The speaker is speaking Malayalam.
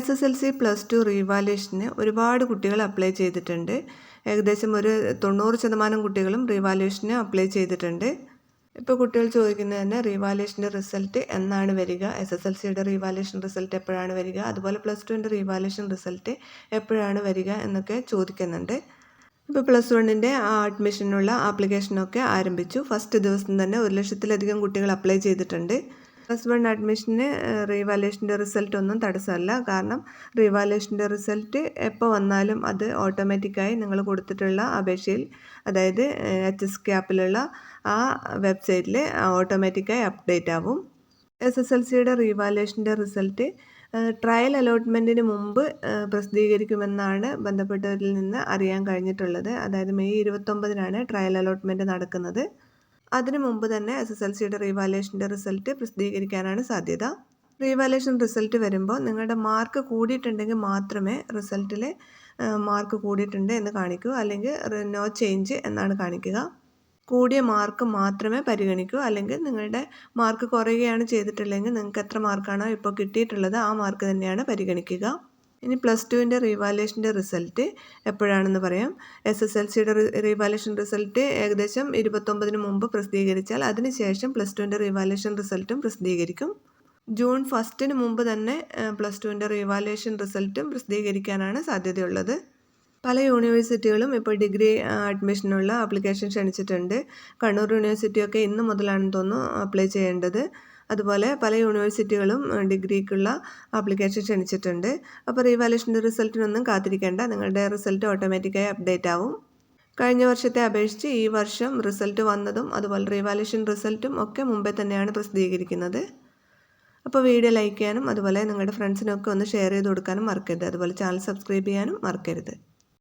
S S L C plus two റീവാലുവേഷന് ഒരുപാട് കുട്ടികൾ അപ്ലൈ ചെയ്തിട്ടുണ്ട്. ഏകദേശം ഒരു തൊണ്ണൂറ് ശതമാനം കുട്ടികളും റീവാലുവേഷന് അപ്ലൈ ചെയ്തിട്ടുണ്ട്. ഇപ്പോൾ കുട്ടികൾ ചോദിക്കുന്നത് തന്നെ റീവാലുവേഷന്റെ റിസൾട്ട് എന്നാണ് വരിക? എസ് എസ് എൽ സിയുടെ റീവാലുവേഷൻ റിസൾട്ട് എപ്പോഴാണ് വരിക? അതുപോലെ പ്ലസ് ടുവിന്റെ റീവാലുവേഷൻ റിസൾട്ട് എപ്പോഴാണ് വരിക എന്നൊക്കെ ചോദിക്കുന്നുണ്ട്. ഇപ്പോൾ പ്ലസ് വണ്ണിന്റെ അഡ്മിഷനുള്ള ആപ്ലിക്കേഷനൊക്കെ ആരംഭിച്ചു. ഫസ്റ്റ് ദിവസം തന്നെ ഒരു ലക്ഷത്തിലധികം കുട്ടികൾ അപ്ലൈ ചെയ്തിട്ടുണ്ട്. പ്ലസ് വൺ അഡ്മിഷന് റീവാലുവേഷന്റെ റിസൾട്ട് ഒന്നും തടസ്സമല്ല. കാരണം റീവാലുവേഷന്റെ റിസൾട്ട് എപ്പോൾ വന്നാലും അത് ഓട്ടോമാറ്റിക്കായി നിങ്ങൾ കൊടുത്തിട്ടുള്ള അപേക്ഷയിൽ അതായത് എച്ച് എസ് ക്യാപ്പിലുള്ള ആ വെബ്സൈറ്റിൽ ഓട്ടോമാറ്റിക്കായി അപ്ഡേറ്റ് ആവും. എസ് എസ് എൽ സിയുടെ റീവാലുവേഷന്റെ റിസൾട്ട് ട്രയൽ അലോട്ട്മെന്റിന് മുമ്പ് പ്രസിദ്ധീകരിക്കുമെന്നാണ് ബന്ധപ്പെട്ടവരിൽ നിന്ന് അറിയാൻ കഴിഞ്ഞിട്ടുള്ളത്. അതായത് മെയ് ഇരുപത്തൊമ്പതിനാണ് ട്രയൽ അലോട്ട്മെന്റ് നടക്കുന്നത്. അതിനു മുമ്പ് തന്നെ എസ് എസ് എൽ സിയുടെ റീവാലുവേഷന്റെ റിസൾട്ട് പ്രസിദ്ധീകരിക്കാനാണ് സാധ്യത. റീവാലുവേഷൻ റിസൾട്ട് വരുമ്പോൾ നിങ്ങളുടെ മാർക്ക് കൂടിയിട്ടുണ്ടെങ്കിൽ മാത്രമേ റിസൾട്ടിൽ മാർക്ക് കൂടിയിട്ടുണ്ട് എന്ന് കാണിക്കൂ. അല്ലെങ്കിൽ നോ ചേഞ്ച് എന്നാണ് കാണിക്കുക. കൂടിയ മാർക്ക് മാത്രമേ പരിഗണിക്കൂ. അല്ലെങ്കിൽ നിങ്ങളുടെ മാർക്ക് കുറയുകയാണ് ചെയ്തിട്ടില്ലെങ്കിൽ നിങ്ങൾക്ക് എത്ര മാർക്കാണോ ഇപ്പോൾ കിട്ടിയിട്ടുള്ളത് ആ മാർക്ക് തന്നെയാണ് പരിഗണിക്കുക. ഇനി പ്ലസ് ടുവിന്റെ റീവാലുവേഷന്റെ റിസൾട്ട് എപ്പോഴാണെന്ന് പറയാം. എസ് എസ് എൽ സിയുടെ റീവാലുവേഷൻ റിസൾട്ട് ഏകദേശം ഇരുപത്തൊമ്പതിന് മുമ്പ് പ്രസിദ്ധീകരിച്ചാൽ അതിനുശേഷം പ്ലസ് ടുവിന്റെ റീവാലുവേഷൻ റിസൾട്ടും പ്രസിദ്ധീകരിക്കും. ജൂൺ ഫസ്റ്റിന് മുമ്പ് തന്നെ പ്ലസ് ടുവിന്റെ റീവാലുവേഷൻ റിസൾട്ടും പ്രസിദ്ധീകരിക്കാനാണ് സാധ്യതയുള്ളത്. പല യൂണിവേഴ്സിറ്റികളും ഇപ്പോൾ ഡിഗ്രി അഡ്മിഷനുള്ള ആപ്ലിക്കേഷൻ ക്ഷണിച്ചിട്ടുണ്ട്. കണ്ണൂർ യൂണിവേഴ്സിറ്റിയൊക്കെ ഇന്ന് മുതലാണെന്ന് തോന്നുന്നു അപ്ലൈ ചെയ്യേണ്ടത്. അതുപോലെ പല യൂണിവേഴ്സിറ്റികളും ഡിഗ്രിക്കുള്ള ആപ്ലിക്കേഷൻ ക്ഷണിച്ചിട്ടുണ്ട്. അപ്പോൾ റീവാലേഷന്റെ റിസൾട്ടിനൊന്നും കാത്തിരിക്കേണ്ട. നിങ്ങളുടെ റിസൾട്ട് ഓട്ടോമാറ്റിക്കായി അപ്ഡേറ്റ് ആവും. കഴിഞ്ഞ വർഷത്തെ അപേക്ഷിച്ച് ഈ വർഷം റിസൾട്ട് വന്നതും അതുപോലെ റീവാലേഷൻ റിസൾട്ടും ഒക്കെ മുമ്പേ തന്നെയാണ് പ്രസിദ്ധീകരിക്കുന്നത്. അപ്പോൾ വീഡിയോ ലൈക്ക് ചെയ്യാനും അതുപോലെ നിങ്ങളുടെ ഫ്രണ്ട്സിനൊക്കെ ഒന്ന് ഷെയർ ചെയ്ത് കൊടുക്കാനും മറക്കരുത്. അതുപോലെ ചാനൽ സബ്സ്ക്രൈബ് ചെയ്യാനും മറക്കരുത്.